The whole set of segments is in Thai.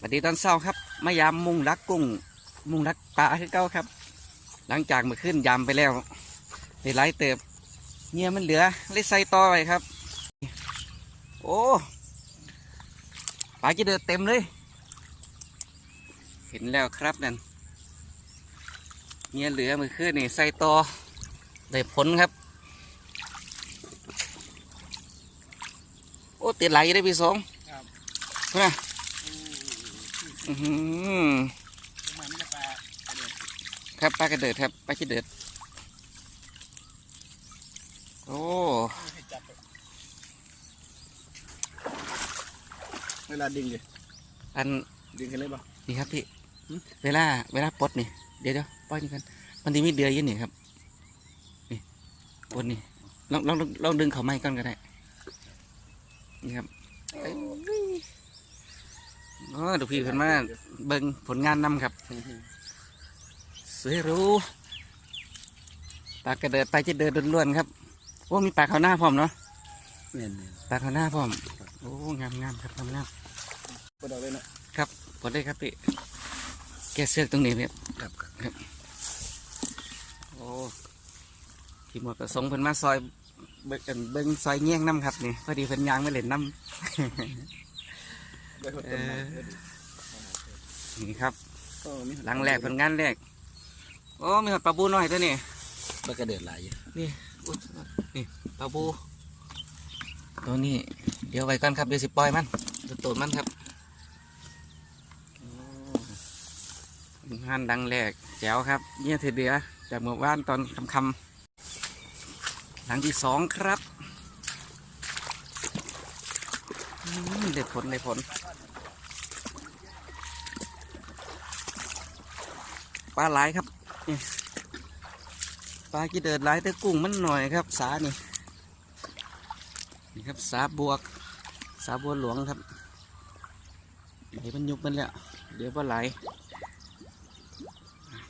สวัสดีตอนเช้าครับมายามมุงรักกุ้ง มุงรักปลาคือเก้าครับ หลังจากเมื่อขึ้นยามไปแล้วไปไล่เติบเงี้ยมันเหลือเลยใส่ต่อไปครับ โอ้ปลาจะเดือดเต็มเลย เห็นแล้วครับนั่นเงี้ยเหลือเมื่อขึ้นนี่ใส่ต่อได้ผลครับ โอ้ติดไหลได้พี่สองครับนะ ครับปลากระเดิดครับปลาขี้เดิด โอ้ให้จับไปเวลาดึงเลยอันดึงกันเลยป่ะนี่ครับพี่หึเวลา เวลาปลดนี่ เดี๋ยวเดี๋ยวปล่อยนี่กัน มันจะมีเดือยอยืนนี่ครับ นี่ปลดนี่ลองลองลองลองดึงเขาไม้ก่อนก็ได้ นี่ครับเอ้ยโอ้ดูพี่เพิ่นมาเบิ่งผลงานนำครับ สวยหรู้ปลากระเดิดปลาจะเดินล้วนๆครับโอ้มีปลาเขาวหน้าพร้อมเนาะเนี่ยเนี่ยปลาเขาวหน้าพร้อมโอ้งามงามครับงามงามกดเอาเลยเนาะกดได้ครับพี่แกะเสือกตรงนี้เนี่ยครับครับโอ้พี่หมวดประสงค์เพิ่นมาซอยเบิ่งกันเบิ่งซอยแง่งน้ำครับนี่พอดีเพิ่นยางมาเล่นน้ได้คนต้นไม้ำ นี่ครับก็มีหลังแรกเพิ่นงานแรกโอ้มีหอดปลาบูน้อยตัวนี้ปลากระเดือกหลายอยู่นี่อุ๊ยนี่ปลาบู ตัวนี้ เดี๋ยวไว้ก่อนครับเดี๋ยวสิปล่อยมันตัวโตดมันครับโอ้งานดังแรกแจ๋วครับเนี่ยเทเดียจากเมื่อวานตอนคำๆหลังที่สองครับอืมได้ผลได้ผล ปลาหลายครับปลากีเดิดหลายแต่กุ้งมันหน่อยครับ สานี่นี่ครับสาบวก สาบัวหลวงครับเดี๋ยวมันยุบมันแล้วเดี๋ยวปลาไหล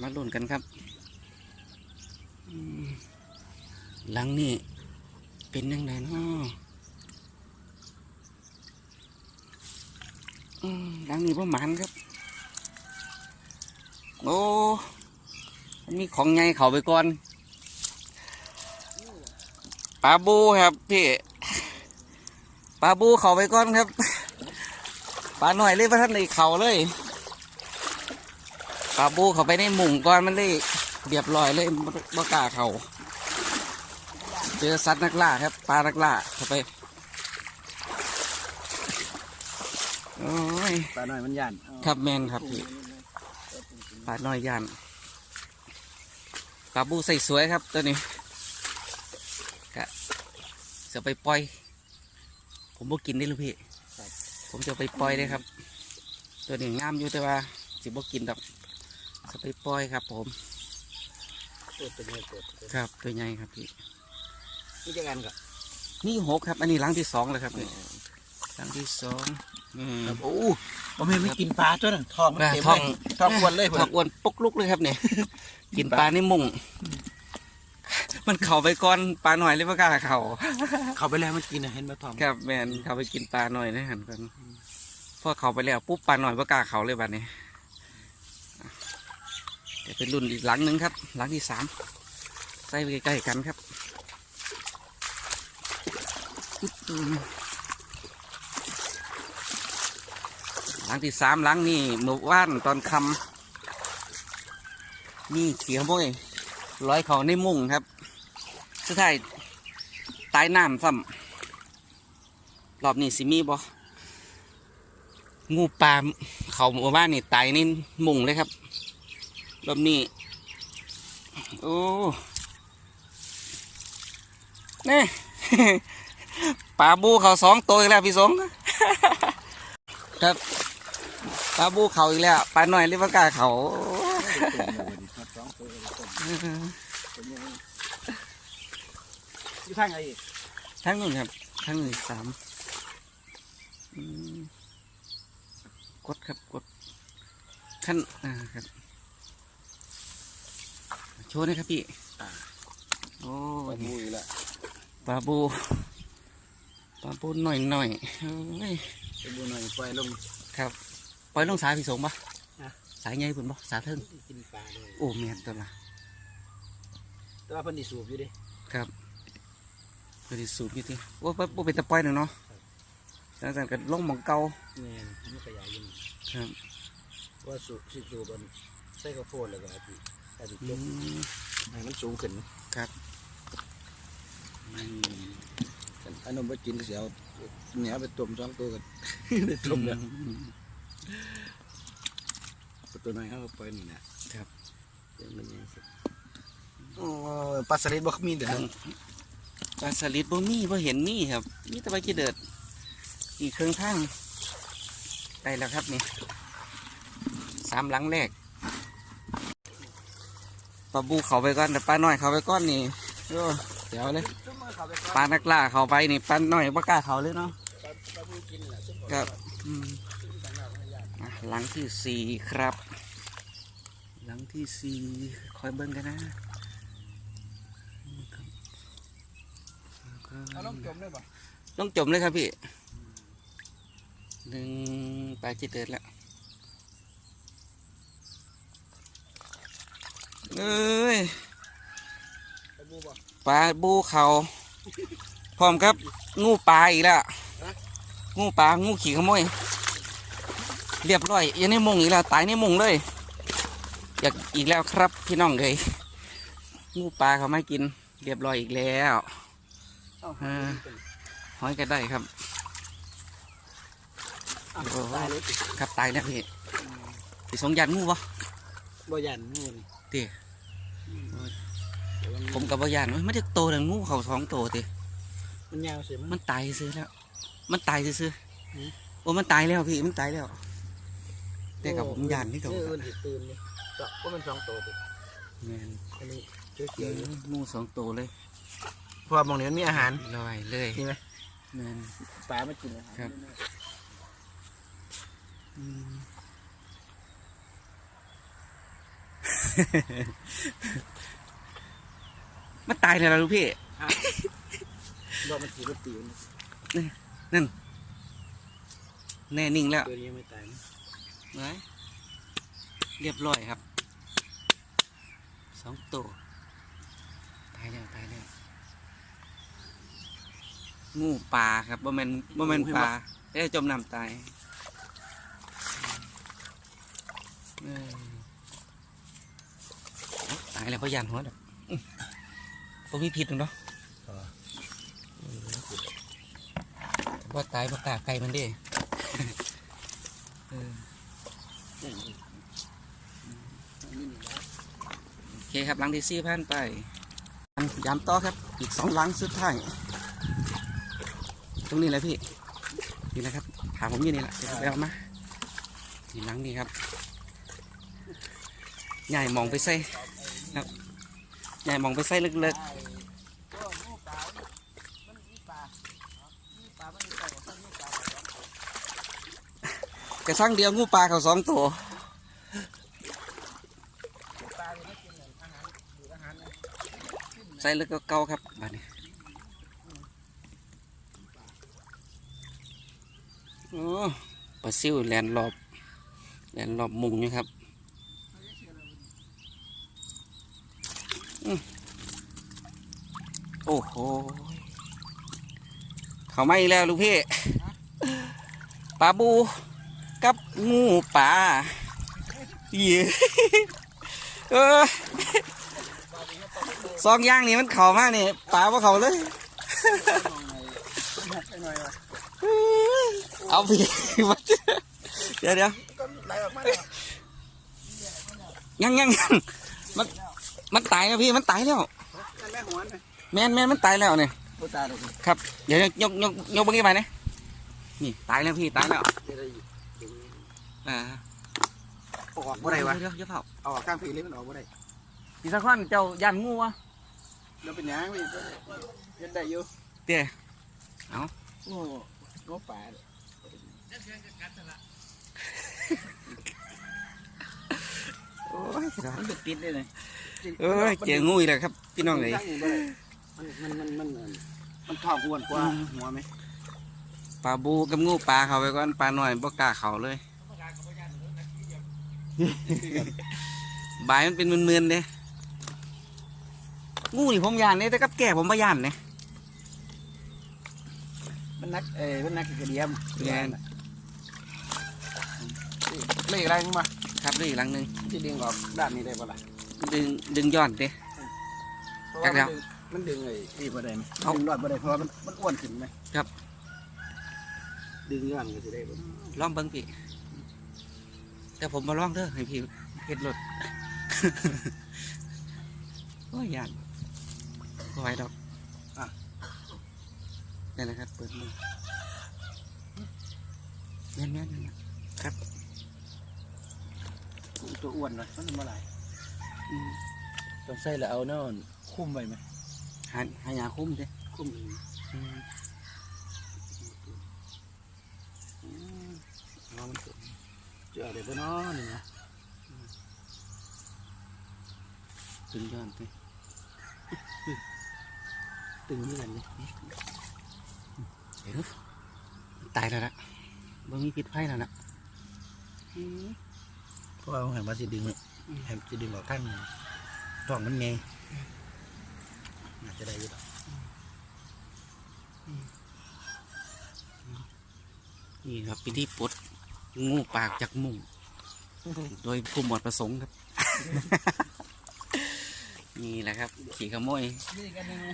มาลุ้นกันครับหลังนี่เป็นยังไงเนาะหลังนี้ประมาณครับ โอ้มันมีของไงเขาไปก่อนปลาบูครับพี่ปลาบูเขาไปก่อนครับปลาหน่อยเลยพระท่านเลยเขาเลยปลาบูเขาไปในหมุงก่อนมันเลยเรียบร้อยเลยบ่บ่กล้าเขาเจอสัตว์นักล่าครับปลานักล่าเข้าไปโอ้ยปลาหน่อยมันย่านครับแมนครับพี่ ปลาน้อยย่านปลาบูใส่สวยครับตัวนี้กะจะไปปล่อย ผมบ่กินได้ลูกพี่ผมจะไปปล่อยได้ครับ ตัวนี้งามอยู่แต่ว่าสิบ่กินดอกจะไปปล่อยครับ ผมเปิดเป็นไงเปิดครับตัวใหญ่ครับพี่นี่จะกันกับนี่หกครับ อันนี้หลังที่สองเลยครับนี่หลังที่สอง อืมโอ้ผมเห็นไม่กินปลาตัวนั้นทองมันอ่าเต็มท้องเลยทองควนเลยทองอ้วนปกลุกเลยครับเนี่ยกินปลาในมุงมันเข่าไปก่อนปลาหน่อยเลยว่ากล้าเข่าเขาไปแล้วมันกินนะเห็นไหมทองครับแมนเขาไปกินปลาหน่อยนะหันกันพอเขาไปแล้วปุ๊บปลาหน่อยว่ากล้าเขาเลยบัดนี้เดี๋ยวเป็นรุ่นอีกหลังหนึ่งครับ หลังที่สามใส่ไปใกล้ๆกันครับอึ๊บอืม หลังที่สามหลังนี่เมื่อว่านตอนคำนี่เขียวโมยร้อยเขาในมุ่งครับ สุดท้ายตายน้ำซ้ำรอบนี้สิมีบ่งูปลาเขาหมู่บ้านนี่ตายในมุ่งเลยครับ รอบนี้ โอ้แน่ปลาบูเขาสองตัวแล้วพี่สงครับ ปลาบูเขาอีกแล้วปลาหน่อยริบกาเขาอยู่ทางไอ้ทั้งนู้นครับทั้งนู้นสามกดครับกดขั้นอ่าครับโชว์นะครับพี่โอ้ปลาบูอยู่ละปลาบูปลาบูหน่อยหน่อยเฮ้ยปลาบูหน่อยปล่อยลงครับ ปล่อยลงสายพี่สงปะนะสายใหญ่พุ่นปะสายเทิงกินปลาด้วยโอ้เมียนตัวละแต่ว่าเพิ่นสิสูบอยู่ดิครับเพื่อที่สูบอยู่ที่ว่าว่าเป็นตะปล่อยหนึ่งเนาะจากนั้นก็ลงหมองเก่าแม่นมันขยายอยู่นี่ครับว่าสูบสิสูบมันใส่ข้าวโพดแล้วก็อาจสิอาจสิอืยกมให้มันสูงขึ้นครับอืมอันนั้นบ่กินก็สิเอาเนี่ยเอาไปต้มสองตัวกันไปต้มแล้ว ตัวน้อยเอาไปนี่นะครับเดี๋ยวมันยังสิโอ้ปลาสลิดบ่มีเด้อปลาสลิดบ่มีบ่เห็นมีครับ มีแต่ปลากีเดิดอีกเครื่องทางได้แล้วครับนี่สามหลังแรกปลาบูเขาไปก่อนแต่ปลาน้อยเขาไปก่อนนี่โอ้เดี๋ยวเลยปลานักล่าเขาไปนี่ปลาน้อยบ่กล้าเขาเลยเนาะครับอืมอะ หลังที่สี่ครับ หลังที่สี่คอยเบิ่งกันนะเอาลงจมได้ป่ะต้องจมเลยครับพี่หนึ่งปลาจิตเดิดแล้วเอ้ยไปบูบ่ปลาบูเขาพร้อมครับ งูปลาอีกแล้วงูปลางูขี่ขโมย เรียบร้อยอยังในมุงอีกแล้วตายในมุงเลย อยากอีกแล้วครับพี่น้องเลยงูปลาเขาไม่กิน เรียบร้อยอีกแล้วเอาอ่าหอยก็ได้ครับเอาตายเลยสิครับตายแล้วพี่พี่สงยันงูปะบ่ยันงูนี่ตีเดี๋ยวผมกับบ่ยันเว้ยไม่ได้โตแต่งูเขาสองโตตีมันยาวเสียมันมันตายซื้อแล้ว มันตายซื้อหืมโอ้มันตายแล้วพี่มันตายแล้ว แต่กับผมยันนี่กับเออมันสิตื่นนี่ก็ว่ามันสองตัวติแมนอันนี้เขียวๆอยู่งูสองโตเลยเพราะว่ามองนี้มันมีอาหารลอยเลยนี่ไหมแมน ปลาไม่กินอาหารครับ อืม มันตายแล้วล่ะลูกพี่ดอกมันสีมันตีมันแน่นิ่งแล้วตัวนี้ยังไม่ตายนะ ไว้เรียบร้อยครับสองตัวตายแล้วตายแล้วงูปลาครับบ่แม่นบ่แม่นปลาแต่จมน้ำตายเอ้ยตายแล้วพยานหัวดอกอื้อบ่มีพิษหรอกเนาะว่าตายบ่กล้าไกลมันเด้เออ โอเคครับหลังที่สี่ผ่านไปย้ำต่อครับ อีกสองหลังสุดท้ายตรงนี้เลยพี่ นี่นะครับถามผมอยู่นี่แหละเดี๋ยวไปเอามานี่หลังนี้ครับใหญ่มองไปใส่ครับใหญ่มองไปใส่เลึกๆ กระสั่งเดียวงูปลาเขาสองตัวใส่แล้วก็เกาครับบาดนี้โอ้ปลาซิวแลนรอบแลนรอบมุงอยู่ครับโอ้โห เขาไม่แล้วลูกพี่ปลาบู งูป่าเย้เออซองย่างนี่มันเข่ามากนี่ปลาว่าเขาเลย เอาพี่มาเดี๋ยวเดี๋ยวยังยังยังมันมันตายแล้วพี่มันตายแล้วแม่นแมนมนมันตายแล้วเนี่ยครับ เดี๋ยวยกยกยกยกบางทีไปนะนี่ตายแล้วพี่ตายแล้ว ดี๋ยวได้อยู่ดึงอ่าเอาออกบ่ได้วะเดี๋ยวเดี๋ยวเผาเอาออกข้างผีเลยมันออกบ่ได้พี่สักคนเจ้ายันงูวะแล้วเป็นหยังพี่เฮ็ดได้อยู่เตี้ยโอ้โง่ปลาเลยโอ้ยมันเป็นติดเลยเลยเอ้ยเจองูอีกแล้วครับพี่น้องเลยมันมันมันมันมันท้องอ้วนกว่าหัวไหม ปลาบูกับงูปลาเขาไปก่อนปลาหน่อยบ่กล้าเขาเลยบายมันเป็นมึนๆเด้งูนี่ผมยานเนี่ยแต่กับแก่ผมไม่ยานเนี่ยมันนักเอ้ยมันนักกระเดียมแม่นเลขอะไรมาครับด้วยอีกหลังหนึ่งที่ดึงออกด้านนี้ได้ปะล่ะดึงดึงย้อนเด้เพราะจัว่ากแล้มันวดึงมันดึงไอ้นี่บ่ได้ไหมเอาดึงรอดบ่ได้เพราะว่ามันมันอ้วนขึ้นไหมครับ ดึงย้อนก็สิได้บ่ลองเบิ้งพี่ แต่ผมมาลองเด้อให้พี่เฮ็ดรถ โอ้ยยานบ่ไหวดอกอะนี่นะครับ เปิดมือแม่นแม่นแม่นครับ ตัวอ้วนเลยมันเมื่อไหร่อืมต้องใส่แล้วเอาเนาะคุ้มไว้ไหมหาหายาคุ้มเด้คุ้มอืมอืมเอา มันสุดเจอเดี๋ยวก็นอนี่นะดึงย้อนไปตึงนี่กันนี่เดี๋ยวตายแล้วละบ่มีพิษภัยแล้วนะอืมเพราะว่าผมเห็นว่าสิดึงเห็นสิดึงออกข้างท้องมันไงน่าจะได้อยู่ดอกนี่ครับพิธีปลด งูปากจากมุงโดยผู้หมวดประสงค์ครับ นี่แหละครับ ขี่ขโมยนี่กันยังไง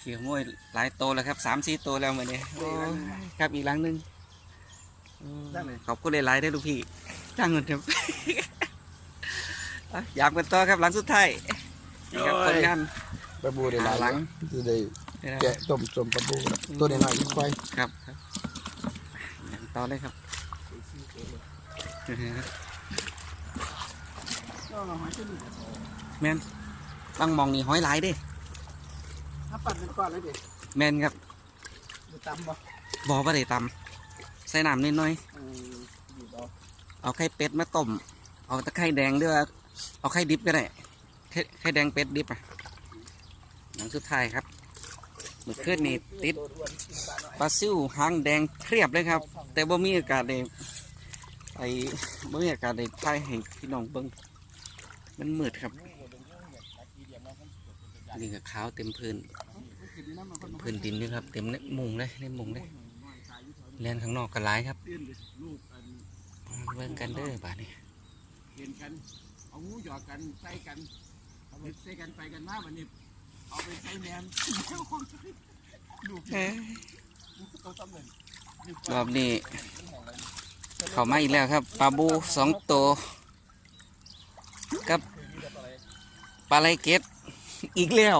ขี่ขโมยหลายโตวแล้วครับสามสี่ตัวแล้วมาเนี่ยโอ้ยครับอีกหลังหนึ่งได้เลยขอบคุณหลายๆได้อลูกพี่จ้างเงินครับอะยามกันต่อครับหลังสุดท้ายนี่ครับผลงานปลาบูได้หลายหลังจะได้แกะต้มสมปลาบูครับตัวน้อยๆค่อยครับครับยามต่อเลยครับ แมนตั้งมองนี่ห้อยหลายเด้ถ้าปั่นเป็นก้อนเลยดิแมนครับดูตำบ่บอว่าได้ตำใส่น้ำนิดหน่อยเอออยู่บ่เอาไข่เป็ดมาต้ม เอาตะไคร่แดงด้วยว่าเอาไข่ดิบก็ได้ ไข่ไข่แดงเป็ดดิบอะหลังสุดท้ายครับเมื่อคืนนี่ติดปลาซิวหางแดงเครียบเลยครับ แต่บ่มีอากาศได้ ไอ้บ่มีอากาศได้ถ่ายให้พี่น้องเบิ่งมันมืดครับ นี่ก็ขาวเต็มพื้นเต็มพื้นดินนี่ครับ เต็มในมุงเลยในมุงเลยแลนข้างนอกก็หลายครับลูกอันเบิ่งกันเด้อบาดนี้เห็นกัน เอางูหยอกกันใส่กันเอาไปใส่กันไปกันมาวันนี้เอาไปใส่แมนลูกลูกโตตำเลยรอบนี้ เข้ามาอีกแล้วครับปลาบูสองตัวกับปลาไหลเก็ดอีกแล้ว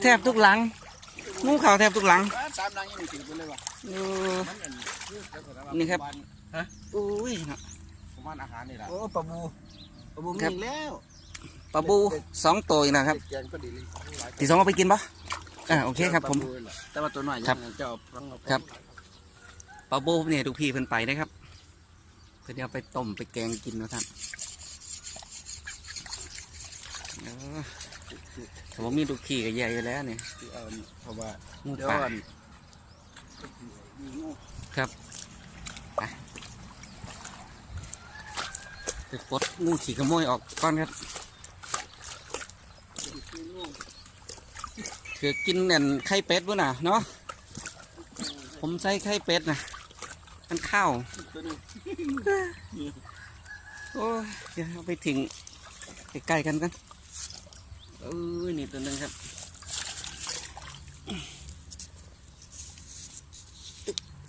แทบทุกหลังงูเข่าแทบทุกหลังสามนางยังไม่ถึงไปเลยว่ะเออมันอันนี่ครับฮะอุ้ยเนาะประมาณอาหารนี่แหละโอ้ปลาบูปลาบูมีครับอีกแล้วปลาบูสองตัวอีกนะครับแกงก็ดีเลยที่สองเอาไปกินปะอ่าโอเคครับผมปลาแหละแต่ว่าตัวน้อยครับยังจะเอาพังเอาครับปลาบูเนี่ยทุกพี่เพิ่นไปได้ครับเพิ่นเอาไปต้มไปแกงกินนะท่านเออแต่ว่ามีทุกพี่ก็แย่อยู่แล้วเนี่ยที่เอานี่เพราะว่างูเดี๋ยวป่าอันมีงูครับไปไปปลดงูขี่ขโมยออกก่อนครับมีงูคือกินเนี่ยไข่เป็ดวะน่ะเนาะผมใส่ไข่เป็ดนะ มันข้าวตัวนึงโอ้ยเดี๋ยวเอาไปถึงใกล้ๆกันกันเอ้ยนี่ตัวหนึงครับ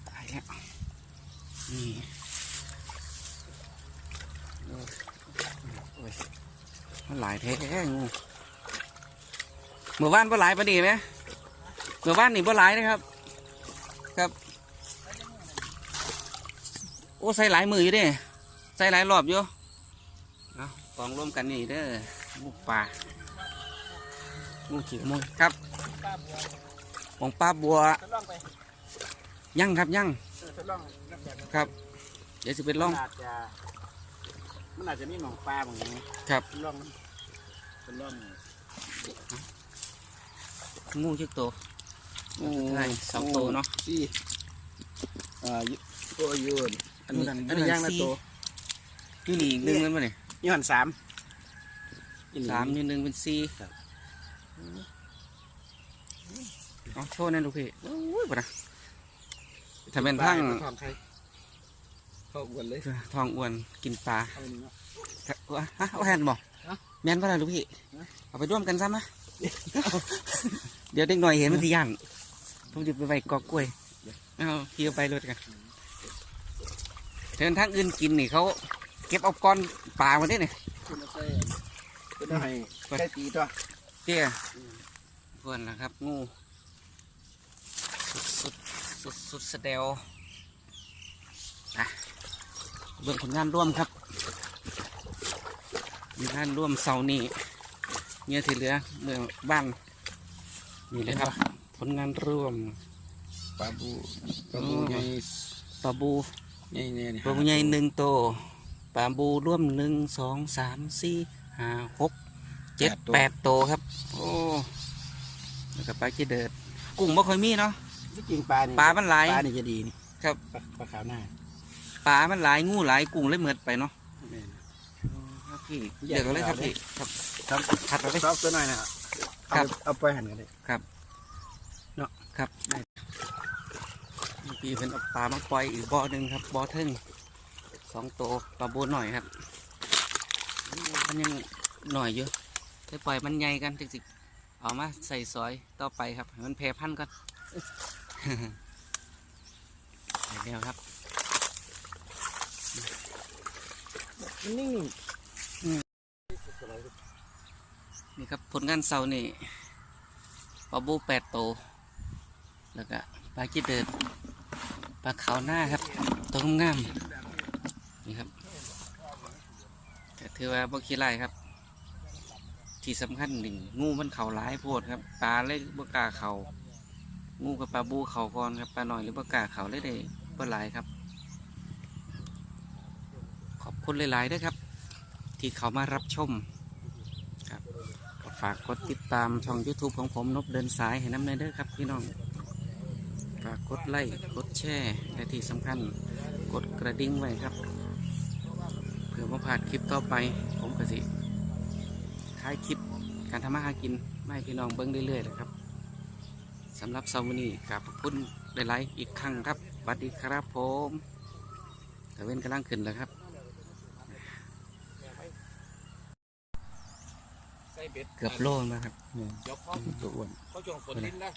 ตายแล้วนี่โอ้ยโอ้ยมันหลายแท้งูเมื่อวานบ่หลายปะนี่ไหมเมื่อวานนี่บ่หลายนะครับ ครับ โอ้ใส่หลายมืออยู่เด้ใส่หลายรอบอยู่เอากองร่วมกันนี่เด้องูป่างูขี้ขโมยครับป้าบัวของป้าบัวทดลองไปยั่งครับยั่งเออทดลองนับแบบนั้นครับ เดี๋ยวสิเป็นล่องมันอาจจะมันอาจจะมีหนองปลาบางอย่างครับทดลองทดลองงูชิกโตงูใช่สองตัวเนาะสี่อ่ายุตัวยืน อันนี้อันนั้นอันนี้ย่างละสี่ตัวอยู่นี่อีกหนึ่งนั่นป่ะเนี่ยยี่หันสามสามอยู่หนึ่งเป็นสี่ครับเอาโชว์หนั่นลูกพี่โอ้ยปะนะถ้าเป็นทั้งทองใครเข้าอ้วนเลยทองอ้วนกินปลาเอานี่เนาะครับว่าฮะเอาแฮนบอกฮะแม่นป่ะล่ะลูกพี่ฮะเอาไปร่วมกันซะมะเดี๋ยวเด็กหน่อยเห็นมันสิย่านผมจะไปไว้กอกกล้วย เอาพี่เอาไปรถกัน เทินทางอื่นกินนี่เขาเก็บเอาก้อนปลามาได้เนี่ยคุณเอาใส่คุณเอาให้ใส่ตีตัวเตี้ยเพื่อนนะครับ งูสุดสุดสุดสุดสะเดวอะเบื้องผลงานร่วมครับมีงานร่วมเสาร์นี้เนี่ยที่เหลือเมืองบ้านนี่เลยครับ ผลงานร่วมปลาบูปลาบูอ๋อใหญ่ปลาบู ใหญ่เนี่ยนี่ปลาบูใหญ่หนึ่งโตวปลาบูร่วมหนึ่งสองสามสี่ห้าหกเจ็ดแปดโตวครับ โอ้แล้วก็ปลาขี้เดิดกุ้งบ่ค่อยมีเนาะที่จริงปลานี่ปลามันหลายปลานี่จะดีนี่ครับปลาปลาขาวหน้าปลามันหลายงูหลายกุ้งเลยเหมือดไปเนาะแม่นครับพี่เดี๋ยวกันเลยครับพี่ครับครับถัดไปเลยซอฟตัวหน่อยนะครัเอาบเอาไปหั่นกันเลยครับได้ พี่เป็นเอาปลามาปล่อยอีกบ่อหนึ่งครับบ่อเทึ่งสองตัวปลาบูหน่อยครับ มันยังหน่อยอยู่ถ้าปล่อยมันใหญ่กันจริงๆเอามาใส่ซอยต่อไปครับให้มันแพร่พันธุ์ก่อนเดี๋ยวครับนิ่งนี่ครับผลงานเสาร์นี่ปลาบูแปดโตวแล้วก็ปลากีเดิด ปลาขาวหน้าครับตัวงามนี่ครับแต่ถือว่าบ่ขี้ไล่ครับ ที่สำคัญหนึ่งงูมันเข่าหลายโพดครับปลาเลยบ่กล้าเข่างูกับปลาบูเข่าก่อนครับปลาหน่อยหรือบ่กล้าเข่าเลยได้บ่หลายครับ ขอบคุณหลายๆด้วยครับ ที่เขามารับชมก็ฝากกดติดตามช่อง YouTube ของผมนบเดินสายให้น้ำเนยเด้อครับพี่น้อง กกดไลค์กดแชร์และที่สำคัญกดกระดิ่งไว้ครับ เพื่อมาผ่านคลิปต่อไป ผมก็สิท้ายคลิปการทำมาหากินไม่ให้พี่น้องเบิ้งเรื่อยๆนะครับสำหรับเซาร์นี้กราบขอบคุณหลายๆอีกครั้งครับสวัสดีครับผมตะเว้นกำลังขึ้นแล้วครับใส่เบ็ดเกือบโลนะครับเดี๋ยวพ่อตัวอ้วนเขาจงฝนลิ้นนะ